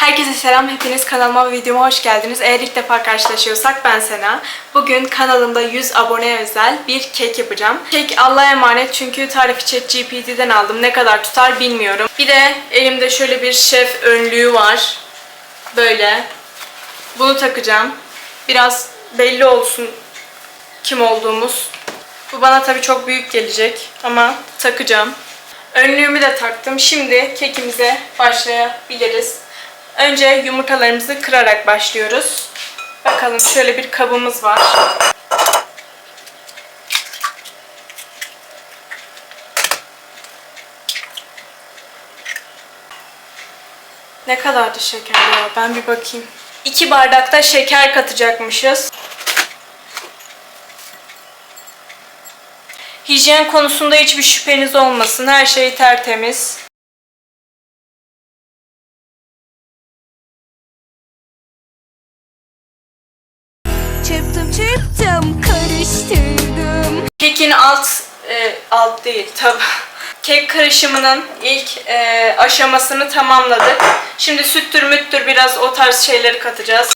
Herkese selam, hepiniz kanalıma ve videoma hoş geldiniz. Eğer ilk defa karşılaşıyorsak ben Sena. Bugün kanalımda 100 aboneye özel bir kek yapacağım. Kek Allah'a emanet çünkü tarifi ChatGPT'den aldım. Ne kadar tutar bilmiyorum. Bir de elimde şöyle bir şef önlüğü var. Böyle. Bunu takacağım. Biraz belli olsun kim olduğumuz. Bu bana tabii çok büyük gelecek ama takacağım. Önlüğümü de taktım. Şimdi kekimize başlayabiliriz. Önce yumurtalarımızı kırarak başlıyoruz. Bakalım şöyle bir kabımız var. Ne kadardı şeker ya? Ben bir bakayım. 2 bardakta şeker katacakmışız. Hijyen konusunda hiçbir şüpheniz olmasın. Her şey tertemiz. Çırptım karıştırdım Kekin alt e, alt değil tabi. Kek karışımının ilk e, aşamasını tamamladık. Şimdi süttür müttür biraz o tarz şeyleri katacağız.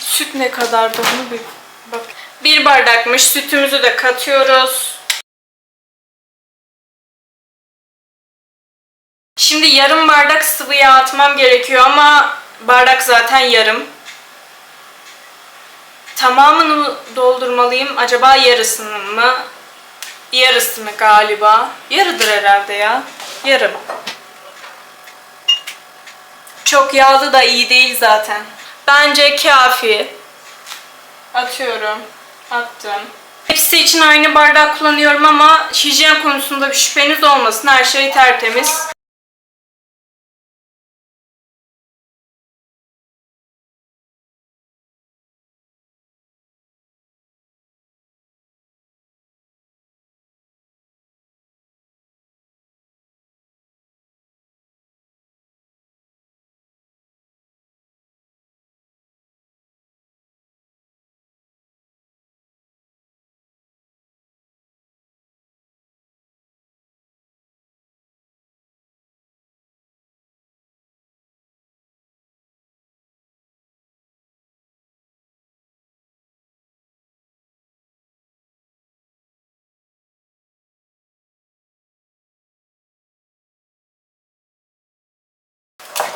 Süt ne kadar bunu bir bak. Bir bardakmış. Sütümüzü de katıyoruz. Şimdi yarım bardak sıvı yağ atmam gerekiyor ama bardak zaten yarım. Tamamını mı doldurmalıyım? Acaba yarısını mı? Yarısını galiba. Yarıdır herhalde ya. Yarım. Çok yağlı da iyi değil zaten. Bence kafi. Atıyorum. Attım. Hepsi için aynı bardak kullanıyorum ama hijyen konusunda bir şüpheniz olmasın. Her şey tertemiz.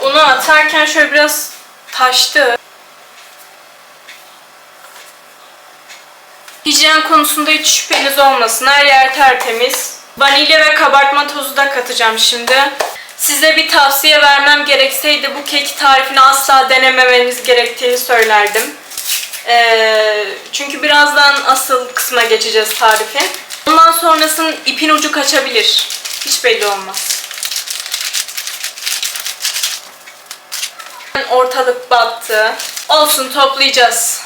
Unu atarken şöyle biraz taştı. Hijyen konusunda hiç şüpheniz olmasın. Her yer tertemiz. Vanilya ve kabartma tozu da katacağım şimdi. Size bir tavsiye vermem gerekseydi bu kek tarifini asla denememeniz gerektiğini söylerdim. Ee, çünkü birazdan asıl kısma geçeceğiz tarifin. Ondan sonrasının ipin ucu kaçabilir. Hiç belli olmaz. Ortalık battı. Olsun toplayacağız.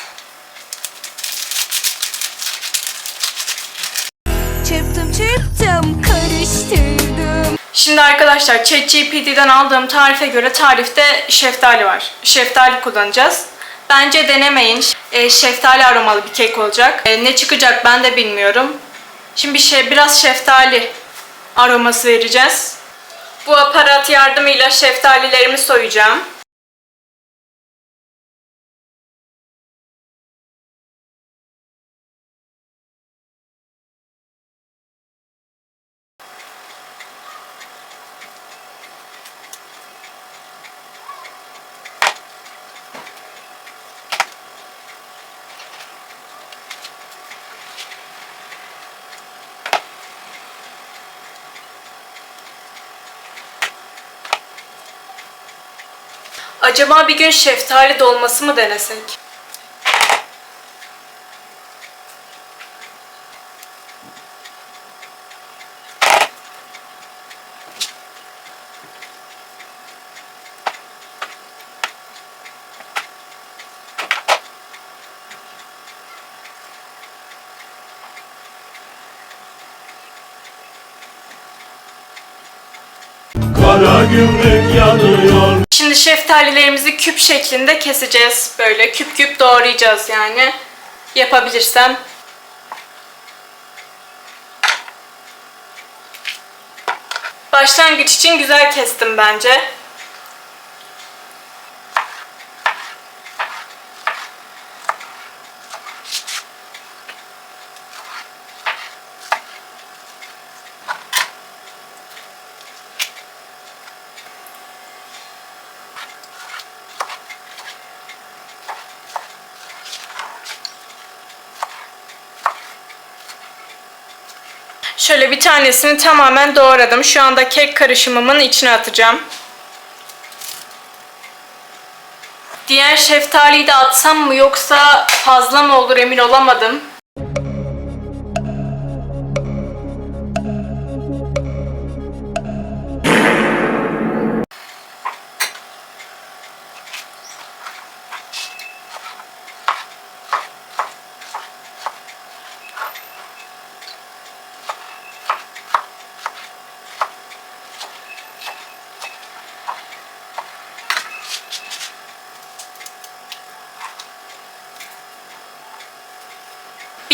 Çırptım çırptım karıştırdım Şimdi arkadaşlar ChatGPT'den aldığım tarife göre tarifte şeftali var. Şeftali kullanacağız. Bence denemeyin. E, şeftali aromalı bir kek olacak. E, ne çıkacak ben de bilmiyorum. Şimdi şey biraz şeftali aroması vereceğiz. Bu aparat yardımıyla şeftalilerimi soyacağım. Acaba bir gün şeftali dolması mı denesek? Kara gümrük Şimdi şeftalilerimizi küp şeklinde keseceğiz. Böyle küp küp doğrayacağız yani. Yapabilirsem. Başlangıç için güzel kestim bence. Şöyle bir tanesini tamamen doğradım. Şu anda kek karışımımın içine atacağım. Diğer şeftaliyi de atsam mı yoksa fazla mı olur emin olamadım.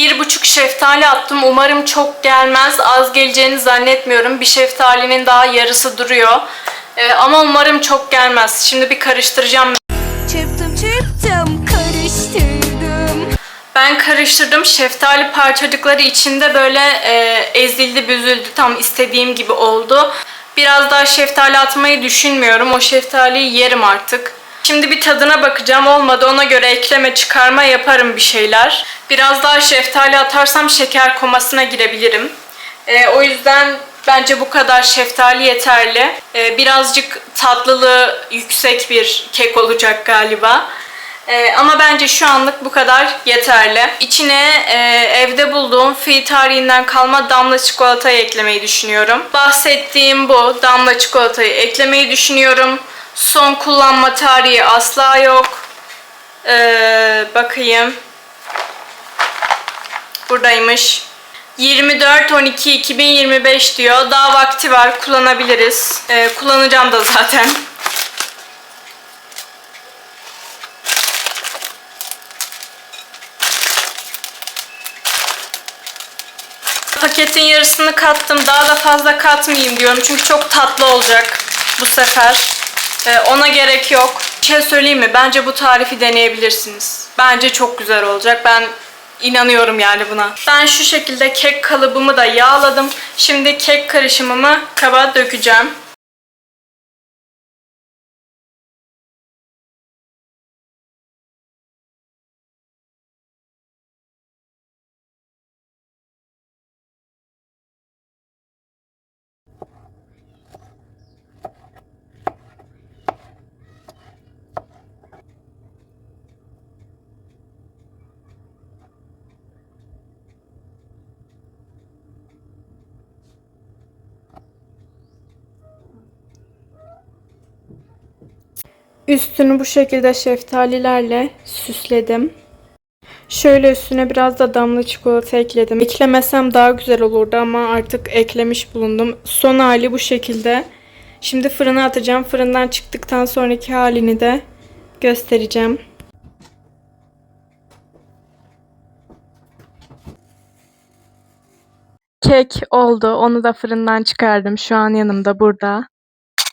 Bir buçuk şeftali attım. Umarım çok gelmez. Az geleceğini zannetmiyorum. Bir şeftalinin daha yarısı duruyor. Ee, ama umarım çok gelmez. Şimdi bir karıştıracağım. Çırptım çırptım karıştırdım Ben karıştırdım. Şeftali parçacıkları içinde böyle e, ezildi, büzüldü. Tam istediğim gibi oldu. Biraz daha şeftali atmayı düşünmüyorum. O şeftaliyi yerim artık. Şimdi bir tadına bakacağım. Olmadı ona göre ekleme çıkarma yaparım bir şeyler. Biraz daha şeftali atarsam şeker komasına girebilirim. E, o yüzden bence bu kadar şeftali yeterli. E, birazcık tatlılığı yüksek bir kek olacak galiba. Ee, ama bence şu anlık bu kadar yeterli. İçine e, evde bulduğum fi tarihinden kalma damla çikolatayı eklemeyi düşünüyorum. Bahsettiğim bu damla çikolatayı eklemeyi düşünüyorum. Son kullanma tarihi asla yok. Ee, bakayım. Buradaymış. 24-12-2025 diyor. Daha vakti var. Kullanabiliriz. Ee, kullanacağım da zaten. Paketin yarısını kattım. Daha da fazla katmayayım diyorum. Çünkü çok tatlı olacak bu sefer. Ee, ona gerek yok. Bir şey söyleyeyim mi? Bence bu tarifi deneyebilirsiniz. Bence çok güzel olacak. Ben inanıyorum yani buna. Ben şu şekilde kek kalıbımı da yağladım. Şimdi kek karışımımı kaba dökeceğim. Üstünü bu şekilde şeftalilerle süsledim. Şöyle üstüne biraz da damla çikolata ekledim. Eklemesem daha güzel olurdu ama artık eklemiş bulundum. Son hali bu şekilde. Şimdi fırına atacağım. Fırından çıktıktan sonraki halini de göstereceğim. Kek oldu. Onu da fırından çıkardım. Şu an yanımda burada.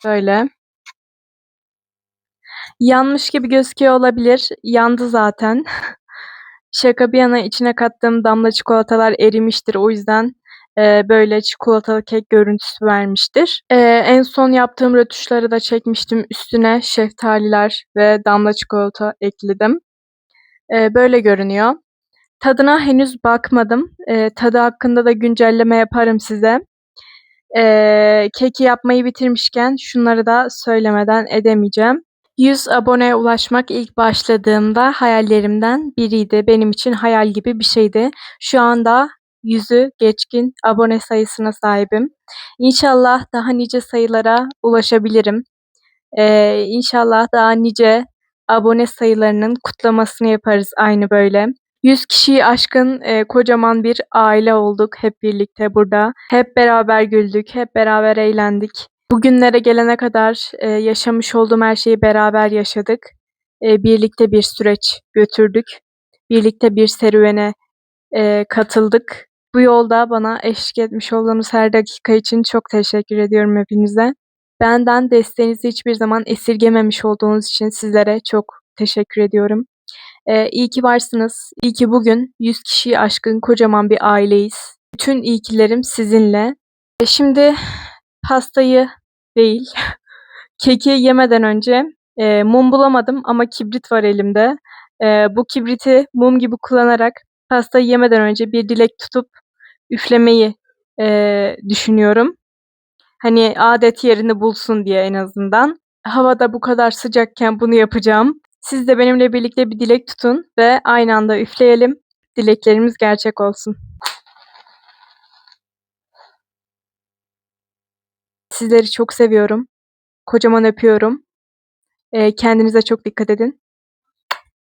Böyle. Yanmış gibi gözüküyor olabilir. Yandı zaten. Şaka bir yana içine kattığım damla çikolatalar erimiştir. O yüzden e, böyle çikolatalı kek görüntüsü vermiştir. E, en son yaptığım rötuşları da çekmiştim. Üstüne şeftaliler ve damla çikolata ekledim. E, böyle görünüyor. Tadına henüz bakmadım. E, tadı hakkında da güncelleme yaparım size. E, keki yapmayı bitirmişken şunları da söylemeden edemeyeceğim. 100 aboneye ulaşmak ilk başladığımda hayallerimden biriydi. Benim için hayal gibi bir şeydi. Şu anda yüzü geçkin abone sayısına sahibim. İnşallah daha nice sayılara ulaşabilirim. Ee, inşallah daha nice abone sayılarının kutlamasını yaparız aynı böyle. 100 kişiyi aşkın e, kocaman bir aile olduk hep birlikte burada. Hep beraber güldük, hep beraber eğlendik. Bugünlere gelene kadar e, yaşamış olduğum her şeyi beraber yaşadık. E, birlikte bir süreç götürdük. Birlikte bir serüvene e, katıldık. Bu yolda bana eşlik etmiş olduğunuz her dakika için çok teşekkür ediyorum hepinize. Benden desteğinizi hiçbir zaman esirgememiş olduğunuz için sizlere çok teşekkür ediyorum. E, iyi ki varsınız. İyi ki bugün 100 kişiyi aşkın kocaman bir aileyiz. Bütün iyikilerim sizinle. E, şimdi pastayı değil. Keki yemeden önce e, mum bulamadım ama kibrit var elimde. E, bu kibriti mum gibi kullanarak pastayı yemeden önce bir dilek tutup üflemeyi eee, düşünüyorum. Hani adet yerini bulsun diye en azından. Havada bu kadar sıcakken bunu yapacağım. Siz de benimle birlikte bir dilek tutun ve aynı anda üfleyelim. Dileklerimiz gerçek olsun. Sizleri çok seviyorum. Kocaman öpüyorum. Eee, kendinize çok dikkat edin.